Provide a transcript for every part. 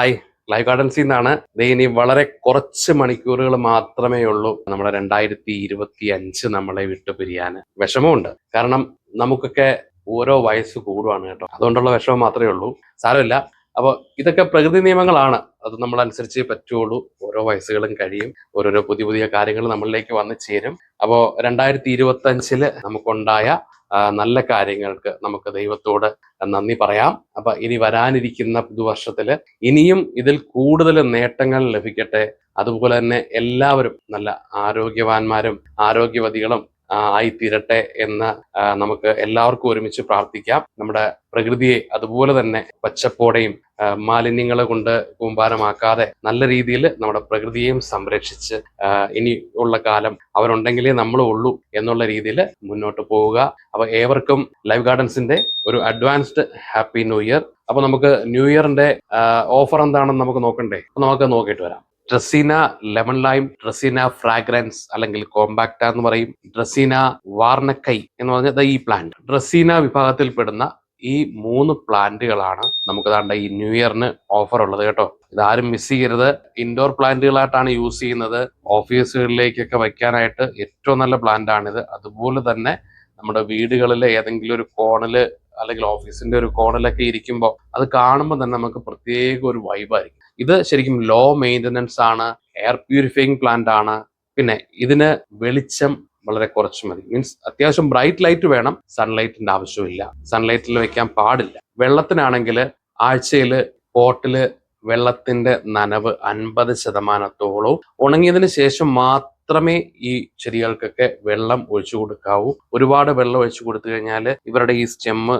Hi. Live ഗാർഡൻസിൽ നിന്നാണ് ഇനി വളരെ കുറച്ച് മണിക്കൂറുകൾ മാത്രമേ ഉള്ളൂ നമ്മുടെ രണ്ടായിരത്തി ഇരുപത്തി അഞ്ച് നമ്മളെ വിട്ടു പിരിയാൻ വിഷമമുണ്ട്. കാരണം നമുക്കൊക്കെ ഓരോ വയസ്സ് കൂടുവാണ് കേട്ടോ. അതുകൊണ്ടുള്ള വിഷമം മാത്രമേ ഉള്ളൂ. സാരമില്ല. അപ്പോൾ ഇതൊക്കെ പ്രകൃതി നിയമങ്ങളാണ്. അത് നമ്മൾ അനുസരിച്ചേ പറ്റുള്ളൂ ഓരോ വയസ്സുകളും കഴിയും. ഓരോരോ പുതിയ പുതിയ കാര്യങ്ങൾ നമ്മളിലേക്ക് വന്നു ചേരും. അപ്പോൾ രണ്ടായിരത്തി ഇരുപത്തി അഞ്ചിൽ നമുക്കുണ്ടായ നല്ല കാര്യങ്ങൾക്ക് നമുക്ക് ദൈവത്തോട് നന്ദി പറയാം. അപ്പൊ ഇനി വരാനിരിക്കുന്ന പുതുവർഷത്തിൽ ഇനിയും ഇതിൽ കൂടുതൽ നേട്ടങ്ങൾ ലഭിക്കട്ടെ. അതുപോലെ തന്നെ എല്ലാവരും നല്ല ആരോഗ്യവാന്മാരും ആരോഗ്യവതികളും ആയിത്തീരട്ടെ എന്ന് നമുക്ക് എല്ലാവർക്കും ഒരുമിച്ച് പ്രാർത്ഥിക്കാം. നമ്മുടെ പ്രകൃതിയെ അതുപോലെ തന്നെ പച്ചപ്പോടെയും മാലിന്യങ്ങളെ കൊണ്ട് കൂമ്പാരമാക്കാതെ നല്ല രീതിയിൽ നമ്മുടെ പ്രകൃതിയെയും സംരക്ഷിച്ച് ഇനി ഉള്ള കാലം അവരുണ്ടെങ്കിലേ നമ്മളും ഉള്ളൂ എന്നുള്ള രീതിയിൽ മുന്നോട്ട് പോവുക. അപ്പൊ ഏവർക്കും ലൈവ് ഗാർഡൻസിന്റെ ഒരു അഡ്വാൻസ്ഡ് ഹാപ്പി ന്യൂ ഇയർ. അപ്പൊ നമുക്ക് ന്യൂ ഇയറിന്റെ ഓഫർ എന്താണെന്ന് നമുക്ക് നോക്കണ്ടേ? അപ്പോൾ നമുക്ക് നോക്കിയിട്ട് വരാം. Dracaena lemon lime dracaena fragrans അല്ലെങ്കിൽ കോമ്പാക്ട എന്ന് പറയും. ഡ്രസീന വാർണക്കൈ എന്ന് പറഞ്ഞത് ഈ പ്ലാന്റ് ഡ്രസീന വിഭാഗത്തിൽപ്പെടുന്ന ഈ മൂന്ന് പ്ലാന്റുകളാണ് നമുക്ക് ദാണ്ട ഈ ന്യൂ ഇയറിന് ഓഫർ ഉള്ളത് കേട്ടോ. ഇതാരും മിസ് ചെയ്യരുത്. ഇൻഡോർ പ്ലാന്റുകളായിട്ടാണ് യൂസ് ചെയ്യുന്നത്. ഓഫീസുകളിലേക്കൊക്കെ വെക്കാനായിട്ട് ഏറ്റവും നല്ല പ്ലാന്റ് ആണിത്. അതുപോലെ തന്നെ നമ്മുടെ വീടുകളിലെ ഏതെങ്കിലും ഒരു കോണിൽ അല്ലെങ്കിൽ ഓഫീസിന്റെ ഒരു കോണിലൊക്കെ ഇരിക്കുമ്പോൾ അത് കാണുമ്പോൾ തന്നെ നമുക്ക് പ്രത്യേക ഒരു വൈബായിരിക്കും ഇത് ശരിക്കും ലോ മെയിന്റനൻസ് ആണ് എയർ പ്യൂരിഫയിങ് പ്ലാന്റ് ആണ്. പിന്നെ ഇതിന് വെളിച്ചം വളരെ കുറച്ച് മതി. മീൻസ് അത്യാവശ്യം ബ്രൈറ്റ് ലൈറ്റ് വേണം സൺലൈറ്റിന്റെ ആവശ്യമില്ല. സൺലൈറ്റിൽ വെക്കാൻ പാടില്ല. വെള്ളത്തിനാണെങ്കിൽ ആഴ്ചയിൽ പോട്ടിൽ വെള്ളത്തിന്റെ നനവ് അൻപത് ശതമാനത്തോളവും ഉണങ്ങിയതിന് ശേഷം മാത്രമേ ഈ ചെടികൾക്കൊക്കെ വെള്ളം ഒഴിച്ചു കൊടുക്കാവൂ. ഒരുപാട് വെള്ളം ഒഴിച്ചു കൊടുത്തു കഴിഞ്ഞാൽ ഇവരുടെ ഈ സ്റ്റെമ്മ്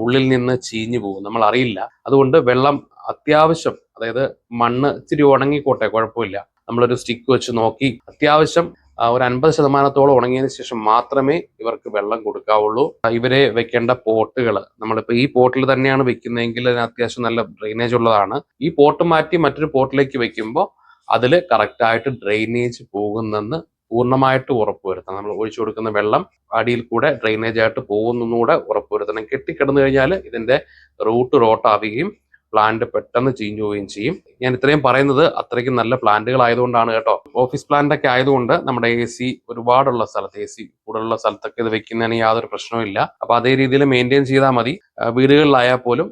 ഉള്ളിൽ നിന്ന് ചീഞ്ഞു പോകും. നമ്മൾ അറിയില്ല അതുകൊണ്ട് വെള്ളം അത്യാവശ്യം അതായത് മണ്ണ് ഇച്ചിരി ഉണങ്ങിക്കോട്ടെ കുഴപ്പമില്ല. നമ്മളൊരു സ്റ്റിക്ക് വെച്ച് നോക്കി അത്യാവശ്യം ഒരു അൻപത് ശതമാനത്തോളം ഉണങ്ങിയതിന് ശേഷം മാത്രമേ ഇവർക്ക് വെള്ളം കൊടുക്കാവുള്ളൂ. ഇവരെ വെക്കേണ്ട പോട്ടുകൾ നമ്മളിപ്പോൾ ഈ പോട്ടിൽ തന്നെയാണ് വെക്കുന്നതെങ്കിൽ അതിന് അത്യാവശ്യം നല്ല ഡ്രെയിനേജ് ഉള്ളതാണ്. ഈ പോട്ട് മാറ്റി മറ്റൊരു പോട്ടിലേക്ക് വെക്കുമ്പോൾ അതിൽ കറക്റ്റായിട്ട് ഡ്രെയിനേജ് പോകുന്നെന്ന് പൂർണമായിട്ട് ഉറപ്പുവരുത്തണം നമ്മൾ ഒഴിച്ചു കൊടുക്കുന്ന വെള്ളം അടിയിൽ കൂടെ ഡ്രെയിനേജ് ആയിട്ട് പോകുന്നൂടെ ഉറപ്പുവരുത്തണം കെട്ടിക്കിടന്നു കഴിഞ്ഞാൽ ഇതിന്റെ റൂട്ട് റോട്ടാവുകയും പ്ലാന്റ് പെട്ടെന്ന് ചീഞ്ഞു പോവുകയും ചെയ്യും. ഞാൻ ഇത്രയും പറയുന്നത് അത്രയ്ക്കും നല്ല പ്ലാന്റുകൾ ആയതുകൊണ്ടാണ് കേട്ടോ. ഓഫീസ് പ്ലാന്റ് ഒക്കെ ആയതുകൊണ്ട് നമ്മുടെ എ സി ഒരുപാടുള്ള സ്ഥലത്ത് എ സി കൂടുതലുള്ള സ്ഥലത്തൊക്കെ ഇത് വെക്കുന്നതിന് യാതൊരു പ്രശ്നവും ഇല്ല. അപ്പൊ അതേ രീതിയിൽ മെയിന്റെയിൻ ചെയ്താൽ മതി. വീടുകളിലായാൽ പോലും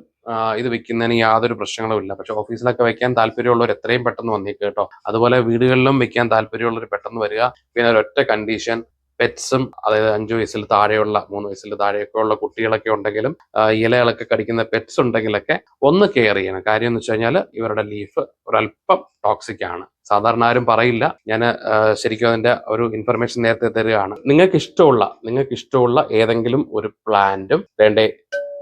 ഇത് വെക്കുന്നതിന് യാതൊരു പ്രശ്നങ്ങളും ഇല്ല. പക്ഷെ ഓഫീസിലൊക്കെ വെക്കാൻ താല്പര്യമുള്ളവർ എത്രയും പെട്ടെന്ന് വന്നേക്ക് കേട്ടോ. അതുപോലെ വീടുകളിലും വെക്കാൻ താല്പര്യമുള്ളവർ പെട്ടെന്ന് വരിക. പിന്നെ ഒരൊറ്റ കണ്ടീഷൻ പെറ്റ്സും അതായത് അഞ്ചു വയസ്സിൽ താഴെയുള്ള മൂന്ന് വയസ്സിൽ താഴെയൊക്കെ ഉള്ള കുട്ടികളൊക്കെ ഉണ്ടെങ്കിലും ഇലകളൊക്കെ കടിക്കുന്ന പെറ്റ്സ് ഉണ്ടെങ്കിലൊക്കെ ഒന്ന് കെയർ ചെയ്യണം. കാര്യം എന്ന് വെച്ച് കഴിഞ്ഞാൽ ഇവരുടെ ലീഫ് ഒരല്പം ടോക്സിക് ആണ്. സാധാരണ ആരും പറയില്ല. ഞാൻ ശരിക്കും അതിന്റെ ഒരു ഇൻഫർമേഷൻ നേരത്തെ തരികയാണ്. നിങ്ങൾക്ക് ഇഷ്ടമുള്ള നിങ്ങൾക്ക് ഇഷ്ടമുള്ള ഏതെങ്കിലും ഒരു പ്ലാന്റും വേണ്ടേ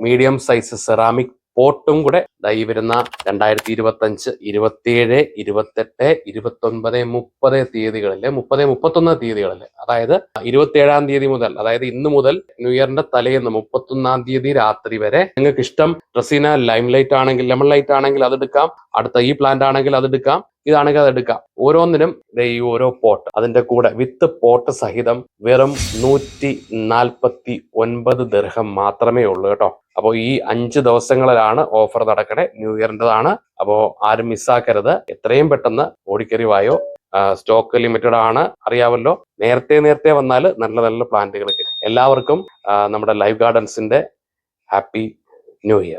മീഡിയം സൈസ് സെറാമിക് പോട്ടും കൂടെ ഇതായി വരുന്ന രണ്ടായിരത്തി ഇരുപത്തി അഞ്ച് ഇരുപത്തിയേഴ് ഇരുപത്തെട്ട് ഇരുപത്തൊൻപത് മുപ്പത് തീയതികളിൽ മുപ്പത് മുപ്പത്തൊന്ന് തീയതികളിൽ അതായത് ഇരുപത്തിയേഴാം തീയതി മുതൽ അതായത് ഇന്ന് മുതൽ ന്യൂ ഇയറിന്റെ തലേന്ന് മുപ്പത്തൊന്നാം തീയതി രാത്രി വരെ നിങ്ങൾക്ക് ഇഷ്ടം ഡ്രസ്സിന് ലൈം ലൈറ്റ് ആണെങ്കിൽ ലെമൺ ലൈറ്റ് ആണെങ്കിൽ അതെടുക്കാം അടുത്ത ഈ പ്ലാന്റ് ആണെങ്കിൽ അതെടുക്കാം ഇതാണെങ്കിൽ അതെടുക്കാം ഓരോന്നിനും ഈ ഓരോ പോട്ട് അതിന്റെ കൂടെ വിത്ത് പോട്ട് സഹിതം വെറും നൂറ്റി നാൽപ്പത്തി ഒൻപത് ദർഹം മാത്രമേ ഉള്ളൂ കേട്ടോ. അപ്പോൾ ഈ അഞ്ച് ദിവസങ്ങളിലാണ് ഓഫർ നടക്കണേ. ന്യൂ ഇയറിന്റെതാണ് അപ്പോൾ ആരും മിസ്സാക്കരുത് എത്രയും പെട്ടെന്ന് ഓടിക്കറി വായോ സ്റ്റോക്ക് ലിമിറ്റഡ് ആണ്. അറിയാമല്ലോ നേരത്തെ നേരത്തെ വന്നാൽ നല്ല നല്ല പ്ലാന്റുകൾ എല്ലാവർക്കും നമ്മുടെ ലൈവ് ഗാർഡൻസിന്റെ ഹാപ്പി ന്യൂ ഇയർ